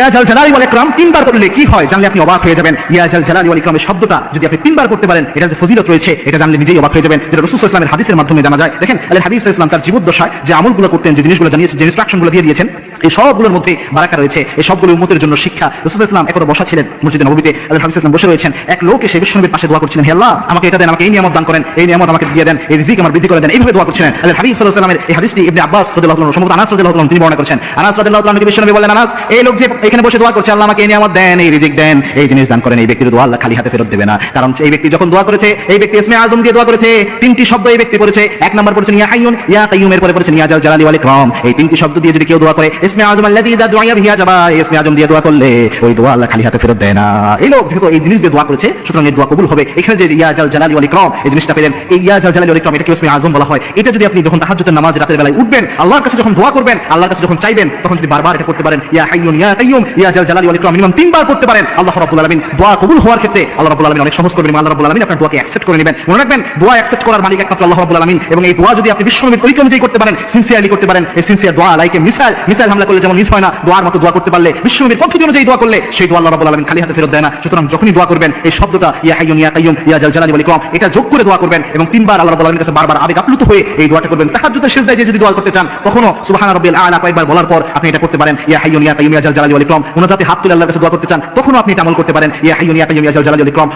ইয়া জাল জালালি ওয়াল ইকরাম, তিনবার করলে কি হয় জানলে আপনি অবাক হয়ে যাবেন। ইয়াজাল জালালি ওয়াল ইকরামের শব্দটা যদি আপনি তিনবার করতে পারেন, এটা যে ফজিলত রয়েছে, এটা জানলে নিজেই অবাক হয়ে যাবেন। যেটা রাসূল আলাইহি হাদিসের মাধ্যমে জানা যায়। দেখেন আল্লাহ হাবিব ওয়াসাল্লাম তার জীবদ্দশায় যে আমলগুলো করতেন যে জিনিসগুলো জানিয়েছেন যে ইনস্ট্রাকশনগুলো দিয়ে দিয়েছেন এই সবগুলোর মধ্যে বারাকা রয়েছে। এই সবগুলো উম্মতের জন্য শিক্ষা। রাসূল সাল্লাল্লাহু আলাইহি বসা ছিলেন মসজিদে নববীতে। আল্লাহ আলাইহি ওয়াসাল্লাম বসে রয়েছেন। এক লোক এসে বিশ্বনবীর পাশে দোয়া করছিলেন, হে আল্লাহ, আমাকে এটা দেন, আমাকে এই নিয়ামত দান করেন, এই নিয়ামত আমাকে দিয়ে দেন, এই রিজিক আমার বৃদ্ধি করে দেন। এইভাবে দোয়া করছিলেন। আল্লাহ হাবিব সাল্লাল্লাহু আলাইহি ওয়াসাল্লামের এই হাদিসটি ইবনে আব্বাস রাদিয়াল্লাহু আনহু আনাস রাদিয়াল্লাহু আনহু তিনি বর্ণনা করেছেন। আনাস রাদিয়াল্লাহু আনহু বিশ্বনবী বললেন, আনাস, এই লোক যে এখানে বসে দোয়া করছে, আল্লাহ আমাকে এই নিয়ামত দেন, এই রিজিক দেন, এই জিনিস দান করেন, এই ব্যক্তির দোয়া আল্লাহ খালি হাতে ফেরত দেবে না। কারণ এই ব্যক্তি যখন দোয়া করেছে, এই ব্যক্তি ইসমে আজম দিয়ে দোয়া করেছে, তিনটি শব্দ এই ব্যক্তি পড়েছে। এক নম্বর পড়েছেন ইয়া হাইয়ুন ইয়া কাইয়ুম এর পরে পড়েছেন ইয়া জাল জালালি ওয়াল ইকরাম এই তিনটি শব্দ দিয়ে যদি কেউ দোয়া করে ইসমে আজম ইসমে আজম দিয়ে দোয়া করলে ওই দোয়া আল্লাহ খালি হাতে ফেরত দেয় না। এই লোক যেহেতু এই জিনিস দিয়ে দোয়া করেছে, সুতরাং এই দোয়া কবুল হবে। এখানে যে ইয়া জাল জালালি এই জিনিসটা পেলেন। এই ইয়া জাল জালালি ইসমে আজম বলা হয়। এটা যদি আপনি যখন তাহাজ্জুদের নামাজ রাতের বেলায় উঠবেন, আল্লাহর কাছে যখন দোয়া করবেন, আল্লাহর কাছে যখন চাইবেন, তখন যদি বারবার এটা করতে পারেন, ইয়া ইয়া কাইয়ুম, ইয়া জাল জালালি মিনিমাম তিনবার করতে পারেন, আল্লাহ রাব্বুল আলামিন দোয়া কবুল হওয়ার ক্ষেত্রে আল্লাহ রাব্বুল আলামিন অনেক সহজ আল্লাহ রাব্বুল আলামিন আপনার দোয়াকে অ্যাকসেপ্ট করে নেবেন। মনে রাখবেন, দোয়া অ্যাকসেপ্ট করার মালিক একমাত্র আল্লাহ রাব্বুল আলামিন এবং এই দোয়া যদি আপনি বিশ্বনবীর তরিকা অনুযায়ী করতে পারেন সিনসিয়ারলি করতে পারেন, এই সিনসিয়ার দোয়া লাইকে মিসাইল মিসাইল হামলা করলে যেমন মিস হয় না, দোয়ার মতো দোয়া করতে পারলে বিশ্বনবীর পদ্ধতি অনুযায়ী দোয়া করলে সেই দোয়া আল্লাহ আলামিন খালি হাতে ফেরত দেয় না। সুতরাং যখনই দোয়া করবেন, এই শব্দটা, ইয়া হাইয়ুন ইয়া কাইয়ুম, ইয়া জাল জালালি ওয়াল ইকরাম, এটা যোগ করে দোয়া করবেন এবং তিনবার আল্লাহ আলামিনের কাছে বারবার আবেগ আপ্লুত হয়ে এই দোয়াটা করবেন। তাহাজ্জুদের সিজদায় যে যদি দোয়া করতে চান, কখনো সুবহান রাব্বিল আলা কয়েকবার বলার পর আপনি এটা করতে পারেন। ইয়া হাইয়ুন ইয়া কাইয়ুম, ইয়া জাল জালালি ওয়াল ইকরাম। মুনাজাতে হাত তুলে আল্লাহর কাছে দোয়া করতে চান, তখনও আপনি এটা আমল করতে পারেন। ইয়া হাইয়ুন ইয়া কাইয়ুম, ইয়া জাল জালালি ওয়াল ইকরাম।